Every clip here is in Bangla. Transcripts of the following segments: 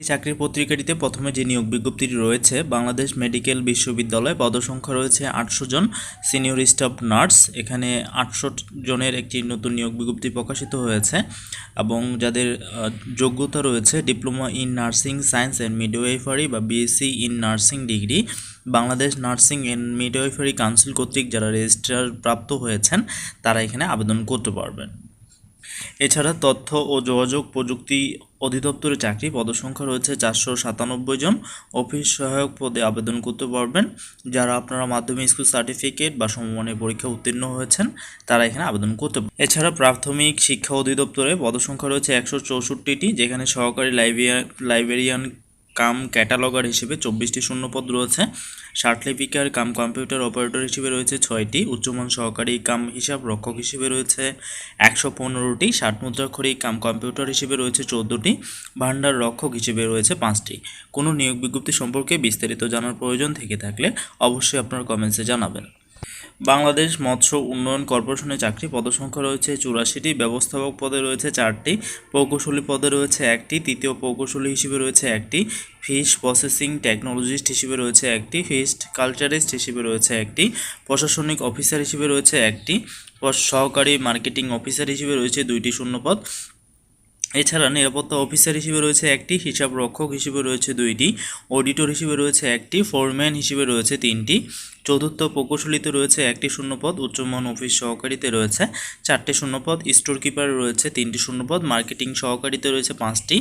এই চাকরির পত্রিকাটিতে প্রথমে যে নিয়োগ বিজ্ঞপ্তিটি রয়েছে, বাংলাদেশ মেডিকেল বিশ্ববিদ্যালয় পদসংখ্যা রয়েছে আটশো জন সিনিয়র স্টাফ নার্স। এখানে আটশো জনের একটি নতুন নিয়োগ বিজ্ঞপ্তি প্রকাশিত হয়েছে এবং যাদের যোগ্যতা রয়েছে diploma in nursing science and midwifery বা BSc in nursing degree. Bangladesh nursing and midwifery council কর্তৃক যারা রেজিস্ট্রার প্রাপ্ত হয়েছেন, তারা এখানে আবেদন করতে পারবেন। এছাড়া তথ্য ও যোগাযোগ প্রযুক্তি অধিদপ্তরের চাকরি পদসংখ্যা রয়েছে চারশো সাতানব্বই জন। অফিস সহায়ক পদে আবেদন করতে পারবেন। যারা আপনারা মাধ্যমিক স্কুল সার্টিফিকেট বা সমমানের পরীক্ষা উত্তীর্ণ হয়েছেন, তারা এখানে আবেদন করতে পারবেন। এছাড়া প্রাথমিক শিক্ষা অধিদপ্তরে পদসংখ্যা রয়েছে একশো চৌষট্টিটি, যেখানে সহকারী লাইব্রেরিয়ান লাইব্রেরিয়ান কাম ক্যাটালগার হিসেবে চব্বিশটি শূন্যপদ রয়েছে। লিপিকার কাম কম্পিউটার অপারেটর হিসেবে রয়েছে ছয়টি, উচ্চমান সহকারী কাম হিসাব রক্ষক হিসেবে রয়েছে একশো পনেরোটি, ষাট মুদ্রাক্ষরী কাম কম্পিউটার হিসেবে রয়েছে চোদ্দোটি ভান্ডার রক্ষক হিসেবে রয়েছে পাঁচটি। কোনো নিয়োগ বিজ্ঞপ্তি সম্পর্কে বিস্তারিত জানার প্রয়োজন থেকে থাকলে অবশ্যই আপনার কমেন্টসে জানাবেন। বাংলাদেশ মৎস্য উন্নয়ন কর্পোরেশনের চাকরি পদসংখ্যা রয়েছে, চুরাশিটি ব্যবস্থাপক পদে রয়েছে চারটি, প্রকৌশলী পদে রয়েছে একটি, তৃতীয় প্রকৌশলী হিসেবে রয়েছে একটি, ফিশ প্রসেসিং টেকনোলজিস্ট হিসেবে রয়েছে একটি, ফিশ কালচারিস্ট হিসেবে রয়েছে একটি, প্রশাসনিক অফিসার হিসেবে রয়েছে একটি, সহকারী মার্কেটিং অফিসার হিসেবে রয়েছে দুইটি শূন্যপদ। এছাড়া নিরাপত্তা অফিসার হিসেবে রয়েছে একটি, হিসাব রক্ষক হিসেবে রয়েছে দুইটি, অডিটর হিসেবে রয়েছে একটি, ফোরম্যান হিসেবে রয়েছে তিনটি, চতুর্থ প্রকৌশলীতে রয়েছে একটি শূন্যপদ, উচ্চমান অফিস সহকারীতে রয়েছে চারটি শূন্যপদ স্টোর কিপার রয়েছে তিনটি শূন্যপদ, মার্কেটিং সহকারীতে রয়েছে পাঁচটি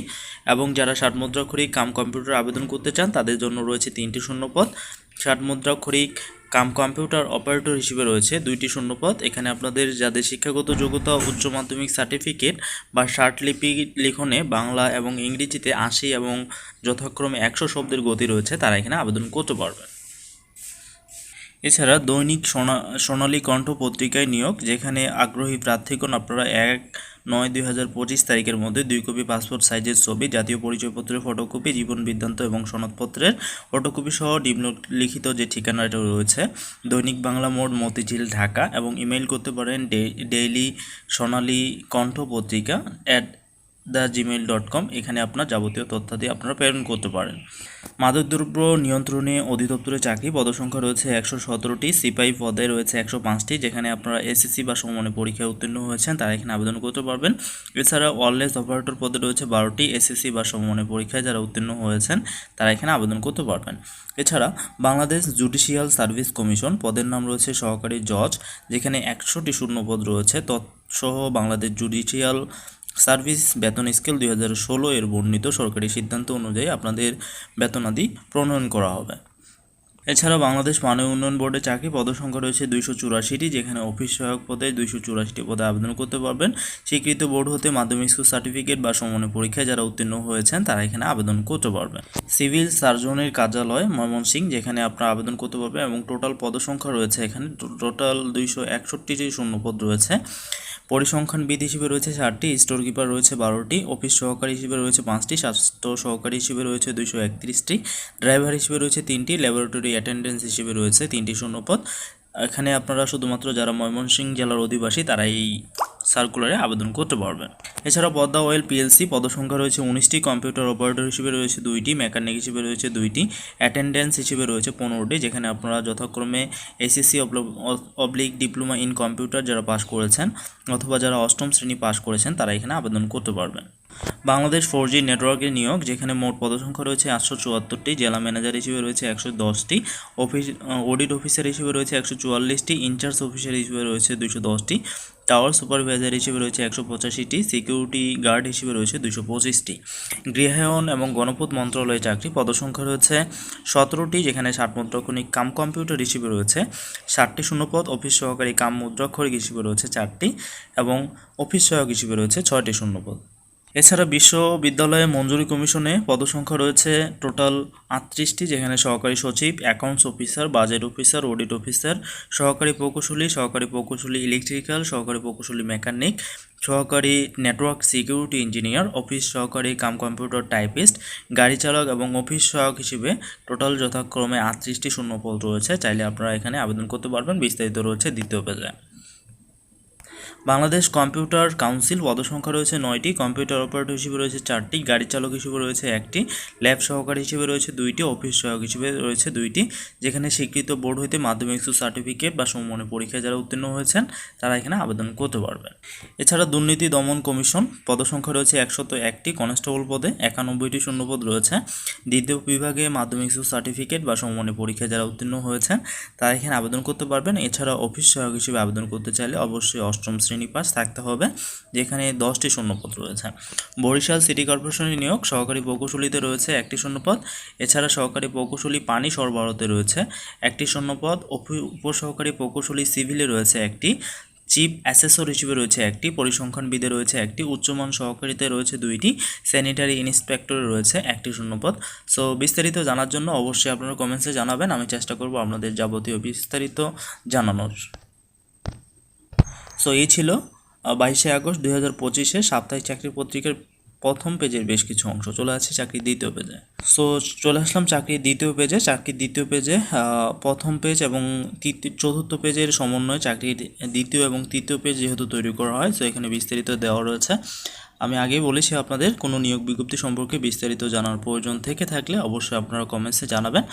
এবং যারা ষাট মুদ্রাক্ষরিক কাম কম্পিউটার আবেদন করতে চান তাদের জন্য রয়েছে তিনটি শূন্যপদ। ষাট মুদ্রাক্ষরিক কাম কম্পিউটার অপারেটর হিসেবে রয়েছে দুইটি শূন্যপদ। এখানে আপনাদের যাদের শিক্ষাগত যোগ্যতা, উচ্চ মাধ্যমিক সার্টিফিকেট বা লিপি লিখনে বাংলা এবং ইংরেজিতে আশি এবং যথাক্রমে একশো শব্দের গতি রয়েছে, তারা এখানে আবেদন করতে পারবেন। এছাড়া দৈনিক সোনা, সোনালী কণ্ঠ পত্রিকায় নিয়োগ, যেখানে আগ্রহী প্রার্থীগণ আপনারা এক নয় দুই হাজার পঁচিশ তারিখের মধ্যে দুই কপি পাসপোর্ট সাইজের ছবি, জাতীয় পরিচয়পত্রের ফটোকপি, জীবন বৃত্তান্ত এবং সনদপত্রের ফটোকপি সহ নিম্নলিখিত যে ঠিকানাটা রয়েছে, দৈনিক বাংলা মোড়, মতিঝিল, ঢাকা এবং ইমেইল করতে পারেন ডেইলি সোনালী কণ্ঠ পত্রিকা at the Gmail dot com এখানে আপনার যাবতীয় তথ্যাদি আপনারা প্রেরণ করতে পারেন। মাদকদ্রব্য নিয়ন্ত্রণে অধিদপ্তরের চাকরি, পদসংখ্যা রয়েছে একশো সতেরোটি, সিপাহি পদে রয়েছে একশো পাঁচটি, যেখানে আপনারা এসএসসি বা সমমানের পরীক্ষায় উত্তীর্ণ হয়েছেন, তারা এখানে আবেদন করতে পারবেন। এছাড়া ওয়ারলেস অপারেটর পদে রয়েছে বারোটি, এসএসসি বা সমমানের পরীক্ষায় যারা উত্তীর্ণ হয়েছেন, তারা এখানে আবেদন করতে পারবেন। এছাড়া বাংলাদেশ জুডিশিয়াল সার্ভিস কমিশন পদের নাম রয়েছে সহকারী জজ, যেখানে একশোটি শূন্যপদ রয়েছে। তৎসহ বাংলাদেশ জুডিশিয়াল সার্ভিস বেতন স্কেল দুই হাজার ষোলো এর বর্ণিত সরকারি সিদ্ধান্ত অনুযায়ী আপনাদের বেতনাদি প্রণয়ন করা হবে। এছাড়া বাংলাদেশ মানব উন্নয়ন বোর্ডে চাকরি পদসংখ্যা রয়েছে দুইশো চুরাশিটি, যেখানে অফিস সহায়ক পদে দুইশো চুরাশিটি পদে আবেদন করতে পারবেন। স্বীকৃত বোর্ড হতে মাধ্যমিক স্কুল সার্টিফিকেট বা সমানের পরীক্ষায় যারা উত্তীর্ণ হয়েছেন, তারা এখানে আবেদন করতে পারবেন। সিভিল সার্জনের কার্যালয় ময়মনসিংহ, যেখানে আপনারা আবেদন করতে পারবেন এবং টোটাল পদসংখ্যা রয়েছে এখানে, টোটাল দুইশো একষট্টিটি শূন্যপদ রয়েছে। পরিসংখ্যান বিদ হিসেবে রয়েছে চারটি স্টোর কিপার রয়েছে বারোটি অফিস সহকারী হিসেবে রয়েছে পাঁচটি, স্বাস্থ্য সহকারী হিসেবে রয়েছে দুইশো একত্রিশটি ড্রাইভার হিসেবে রয়েছে তিনটি ল্যাবরেটরি অ্যাটেন্ডেন্স হিসেবে রয়েছে তিনটি শূন্যপদ। এখানে আপনারা শুধুমাত্র যারা ময়মনসিংহ জেলার অধিবাসী তারা এই সার্কুলারে আবেদন করতে পারবেন। এছাড়া পদ্মা অয়েল পিএলসি পদসংখ্যা রয়েছে উনিশটি কম্পিউটার অপারেটর হিসেবে রয়েছে দুইটি মেকানিক হিসেবে রয়েছে দুইটি অ্যাটেন্ডেন্স হিসেবে রয়েছে পনেরোটি, যেখানে আপনারা যথাক্রমে SSC oblique diploma in computer যারা পাশ করেছেন, অথবা যারা অষ্টম শ্রেণি পাশ করেছেন, তারা এখানে আবেদন করতে পারবেন। বাংলাদেশ ফোর জি নেটওয়ার্কের নিয়োগ, যেখানে মোট পদসংখ্যা রয়েছে আটশো চুয়াত্তরটি, জেলা ম্যানেজার হিসেবে রয়েছে একশো দশটি, অফিস অডিট অফিসার হিসেবে রয়েছে একশো চুয়াল্লিশটি, ইনচার্জ অফিসার হিসেবে রয়েছে দুশো দশটি, টাওয়ার সুপারভাইজার হিসেবে রয়েছে একশো পঁচাশিটি, সিকিউরিটি গার্ড হিসেবে রয়েছে দুশো পঁচিশটি। গৃহায়ন এবং গণপথ মন্ত্রণালয়ে চাকরি, পদসংখ্যা রয়েছে সতেরোটি, যেখানে ষাট মুদ্রাক্ষরিক কাম কম্পিউটার হিসেবে রয়েছে ষাটটি, শূন্যপদ, অফিস সহকারী কাম মুদ্রাক্ষরিক হিসেবে রয়েছে চারটি এবং অফিস সহায়ক হিসেবে রয়েছে ছয়টি, শূন্যপদ। এছাড়া বিশ্ববিদ্যালয়ে মঞ্জুরি কমিশনে পদসংখ্যা রয়েছে টোটাল আটত্রিশটি, যেখানে সহকারী সচিব accounts officer budget officer audit officer সহকারী প্রকৌশলী সহকারী প্রকৌশলী ইলেকট্রিক্যাল সহকারী প্রকৌশলী মেকানিক সহকারী নেটওয়ার্ক সিকিউরিটি ইঞ্জিনিয়ার অফিস সহকারী কাম কম্পিউটার টাইপিস্ট গাড়ি চালক এবং অফিস সহায়ক হিসেবে টোটাল যথাক্রমে আটত্রিশটি শূন্যপদ রয়েছে। চাইলে আপনারা এখানে আবেদন করতে পারবেন। বিস্তারিত রয়েছে দ্বিতীয় পেজে। বাংলাদেশ কম্পিউটার কাউন্সিল পদসংখ্যা রয়েছে নয়টি, কম্পিউটার অপারেটর হিসেবে রয়েছে চারটি, গাড়ি চালক হিসেবে রয়েছে একটি, ল্যাব সহকারী হিসেবে রয়েছে দুইটি, অফিস সহায়ক হিসেবে রয়েছে দুইটি। যেখানে স্বীকৃত বোর্ড হইতে মাধ্যমিক সার্টিফিকেট বা সমমানের পরীক্ষায় যারা উত্তীর্ণ হয়েছেন, তারা এখানে আবেদন করতে পারবেন। এছাড়া দুর্নীতি দমন কমিশন পদসংখ্যা রয়েছে একশত একটি, কনস্টেবল পদে একানব্বইটি শূন্যপদ রয়েছে। দ্বিতীয় বিভাগে মাধ্যমিক সার্টিফিকেট বা সমমানের পরীক্ষায় যারা উত্তীর্ণ হয়েছেন, তারা এখানে আবেদন করতে পারবেন। এছাড়া অফিস সহায়ক হিসেবে আবেদন করতে চাইলে অবশ্যই অষ্টম শ্রেণি পাস থাকতে হবে, যেখানে দশটি শূন্যপদ রয়েছে। বরিশাল সিটি কর্পোরেশনের নিয়োগ সহকারী প্রকৌশলীতে রয়েছে একটি শূন্যপদ। এছাড়া সহকারী প্রকৌশলী পানি সরবরাহতে রয়েছে একটি শূন্যপদ। উপসহকারী প্রকৌশলী সিভিলে রয়েছে একটি। চিফ অ্যাসেসর হিসেবে রয়েছে একটি। পরিসংখ্যানবিদে রয়েছে একটি। উচ্চমান সহকারীতে রয়েছে দুইটি। স্যানিটারি ইন্সপেক্টরে রয়েছে একটি শূন্যপদ। সো, বিস্তারিত জানার জন্য অবশ্যই আপনারা কমেন্টসে জানাবেন। আমি চেষ্টা করব আপনাদের যাবতীয় বিস্তারিত জানানোর। সো এই ছিল বাইশে আগস্ট দুই হাজার পঁচিশে সাপ্তাহিক চাকরি পত্রিকার প্রথম পেজের বেশ কিছু অংশ। চলে আসছে চাকরির দ্বিতীয় পেজে। সো চলে আসলাম চাকরির দ্বিতীয় পেজে। চাকরির দ্বিতীয় পেজে প্রথম পেজ এবং তৃতীয় চতুর্থ পেজের সমন্বয়ে চাকরির দ্বিতীয় এবং তৃতীয় পেজ যেহেতু তৈরি করা হয় সো এখানে বিস্তারিত দেওয়া রয়েছে। আমি আগেই বলেছি আপনাদের, কোনো নিয়োগ বিজ্ঞপ্তি সম্পর্কে বিস্তারিত জানার প্রয়োজন থেকে থাকলে অবশ্যই আপনারা কমেন্টসে জানাবেন।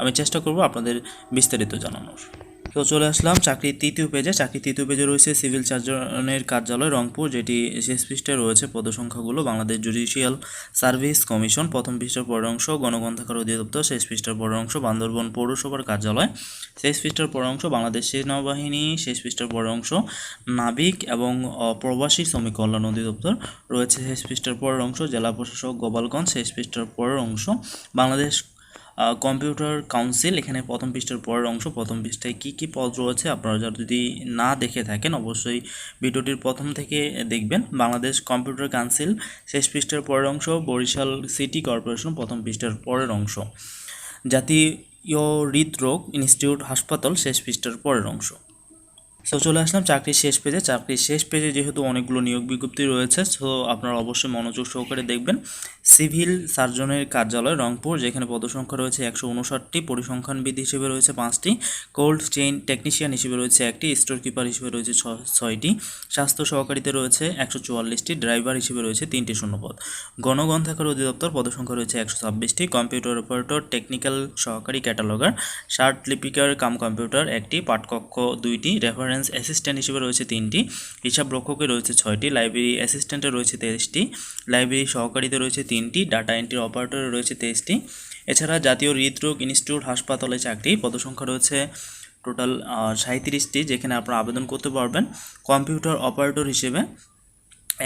আমি চেষ্টা করব আপনাদের বিস্তারিত জানানোর। তো চলে আসলাম চাকরির তৃতীয় পেজে। চাকরির তৃতীয় পেজে রয়েছে সিভিল সার্জনের কার্যালয় রংপুর, যেটি শেষ পৃষ্ঠে রয়েছে পদসংখ্যাগুলো, বাংলাদেশ জুডিশিয়াল সার্ভিস কমিশন, প্রথম পৃষ্ঠার পরের অংশ গণগ্রন্থাগার অধিদপ্তর, শেষ পৃষ্ঠার পরের অংশ বান্দরবন পৌরসভার কার্যালয়, শেষ পৃষ্ঠার পরের অংশ বাংলাদেশ সেনাবাহিনী, শেষ পৃষ্ঠার পরের অংশ নাবিক এবং প্রবাসী শ্রমিক কল্যাণ অধিদপ্তর, রয়েছে শেষ পৃষ্ঠার পরের অংশ জেলা প্রশাসক গোপালগঞ্জ, শেষ পৃষ্ঠার পরের অংশ বাংলাদেশ কম্পিউটার কাউন্সিল, এখানে প্রথম পৃষ্ঠার পরের অংশ, প্রথম পৃষ্ঠায় কী কী পদ রয়েছে, আপনারা যারা যদি না দেখে থাকেন, অবশ্যই ভিডিওটির প্রথম থেকে দেখবেন। বাংলাদেশ কম্পিউটার কাউন্সিল, শেষ পৃষ্ঠার পরের অংশ, বরিশাল সিটি কর্পোরেশন, প্রথম পৃষ্ঠার পরের অংশ। জাতীয় হৃদরোগ ইনস্টিটিউট হাসপাতাল, শেষ পৃষ্ঠার পরের অংশ। সো চলে আসলাম চাকরির শেষ পেজে। চাকরির শেষ পেজে যেহেতু অনেকগুলো নিয়োগ বিজ্ঞপ্তি রয়েছে সো আপনারা অবশ্যই মনোযোগ সহকারে দেখবেন। সিভিল সার্জনের কার্যালয় রংপুর, যেখানে পদসংখ্যা রয়েছে একশো উনষাটটি, পরিসংখ্যানবিদ হিসেবে রয়েছে পাঁচটি, কোল্ড চেইন টেকনিশিয়ান হিসেবে রয়েছে একটি স্টোর কিপার হিসেবে রয়েছে ছয়টি, স্বাস্থ্য সহকারীতে রয়েছে একশো চুয়াল্লিশটি, ড্রাইভার হিসেবে রয়েছে তিনটি শূন্যপদ। গণগ্রন্থাগার অধিদপ্তর পদসংখ্যা রয়েছে একশো ছাব্বিশটি, কম্পিউটার অপারেটর, টেকনিক্যাল সহকারী ক্যাটালগার, শার্ট লিপিকার, কাম কম্পিউটার একটি, পাঠকক্ষ দুইটি, রেফারেন্স অ্যাসিস্ট্যান্ট হিসেবে রয়েছে তিনটি, হিসাব রক্ষকে রয়েছে ছয়টি, লাইব্রেরি অ্যাসিস্ট্যান্টে রয়েছে তেইশটি, লাইব্রেরি সহকারীতে রয়েছে তিনটি ডাটা এন্ট্রি অপারেটরে রয়েছে তেইশটি। এছাড়া জাতীয় হৃদরোগ ইনস্টিটিউট হাসপাতালে চাকরি পদসংখ্যা রয়েছে টোটাল সাঁত্রিশটি যেখানে আপনারা আবেদন করতে পারবেন। কম্পিউটার অপারেটর হিসেবে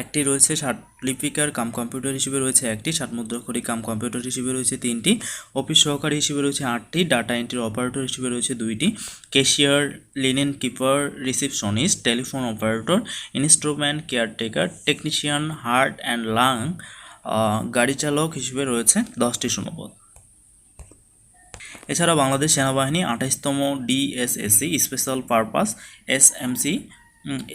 একটি রয়েছে ষাট লিপিকার কাম কম্পিউটার হিসেবে রয়েছে একটি ষাট মুদ্রাক্ষরী কাম কম্পিউটার হিসেবে রয়েছে তিনটি অফিস সহকারী হিসেবে রয়েছে আটটি ডাটা এন্ট্রি অপারেটর হিসেবে রয়েছে দুইটি cashier linen keeper receptionist telephone operator instrument caretaker technician heart and lung গাড়ি চালক হিসেবে রয়েছে দশটি শূন্যপদ এছাড়া বাংলাদেশ সেনাবাহিনী আঠাইশতম DSSC, special purpose SMC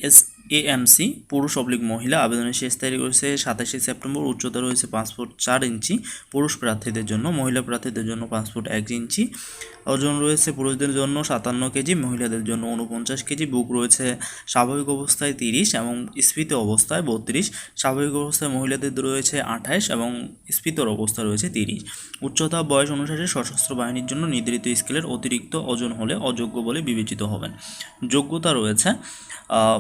S AMC পুরুষ অবলিক মহিলা, আবেদনের শেষ তারিখ রয়েছে সাতাশে সেপ্টেম্বর, উচ্চতা রয়েছে পাসপোর্ট চার ইঞ্চি। পুরুষ প্রার্থীদের জন্য, মহিলা প্রার্থীদের জন্য পাসপোর্ট এক ইঞ্চি। ওজন রয়েছে পুরুষদের জন্য সাতান্ন কেজি, মহিলাদের জন্য উনপঞ্চাশ কেজি। বুক রয়েছে স্বাভাবিক অবস্থায় তিরিশ এবং স্ফীত অবস্থায় বত্রিশ। স্বাভাবিক অবস্থায় মহিলাদের রয়েছে আঠাশ এবং স্ফীতর অবস্থা রয়েছে তিরিশ। উচ্চতা, বয়স অনুসারে সশস্ত্র বাহিনীর জন্য নির্ধারিত স্কেলের অতিরিক্ত ওজন হলে অযোগ্য বলে বিবেচিত হবেন। যোগ্যতা রয়েছে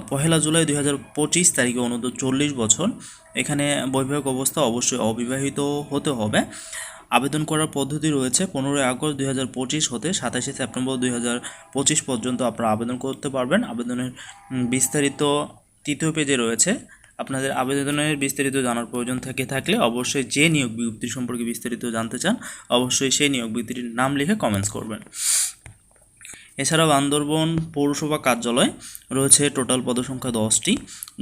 পহেলা জুলাই দুই হাজার পঁচিশ তারিখে অনূর্ধ্ব চল্লিশ বছর। এখানে বৈবাহিক অবস্থা অবশ্যই অবিবাহিত হতে হবে। আবেদন করার পদ্ধতি রয়েছে, পনেরোই আগস্ট দুই হাজার পঁচিশ হতে সাতাশে সেপ্টেম্বর দুই হাজার পঁচিশ পর্যন্ত আপনারা আবেদন করতে পারবেন। আবেদনের বিস্তারিত তৃতীয় পেজে রয়েছে। আপনাদের আবেদনের বিস্তারিত জানার প্রয়োজন থেকে থাকলে অবশ্যই যে নিয়োগ বিজ্ঞপ্তি সম্পর্কে বিস্তারিত জানতে চান, অবশ্যই সেই নিয়োগ বিজ্ঞপ্তির নাম লিখে কমেন্টস করবেন। এছাড়া বান্দরবন পৌরসভা কার্যালয় রয়েছে টোটাল পদসংখ্যা দশটি।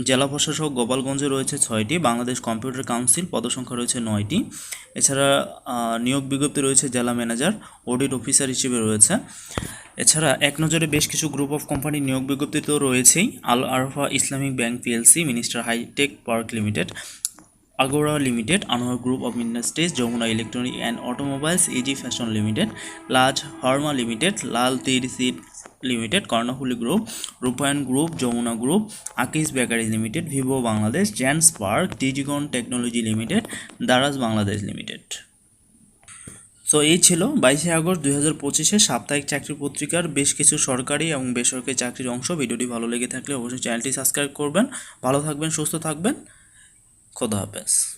জেলা প্রশাসক গোপালগঞ্জে রয়েছে ছয়টি, বাংলাদেশ কম্পিউটার কাউন্সিল পদসংখ্যা রয়েছে নয়টি। এছাড়া নিয়োগ বিজ্ঞপ্তি রয়েছে জেলা ম্যানেজার, অডিট অফিসার হিসেবে রয়েছে। এছাড়া, এক নজরে বেশ কিছু গ্রুপ অফ কোম্পানির নিয়োগ বিজ্ঞপ্তি তো রয়েছেই, Al Arafah Islamic bank PLC, minister hi-tech park limited. Agora limited Anwar group of industries Jamuna electronic and automobiles easy fashion limited লাজ হার্মা limited Lal Teer seed limited Karnaphuli group Rupayan group Jamuna group Akij bakery limited Vivo Bangladesh জ্যান্স park Digicon technology limited Daraz Bangladesh limited so এই ছিল বাইশে আগস্ট দুই হাজার পঁচিশে সাপ্তাহিক চাকরি পত্রিকার বেশ কিছু সরকারি এবং বেসরকারি চাকরির অংশ। ভিডিওটি ভালো লেগে থাকলে অবশ্যই চ্যানেলটি সাবস্ক্রাইব করবেন। ভালো থাকবেন, সুস্থ থাকবেন। খোদা হাফেজ।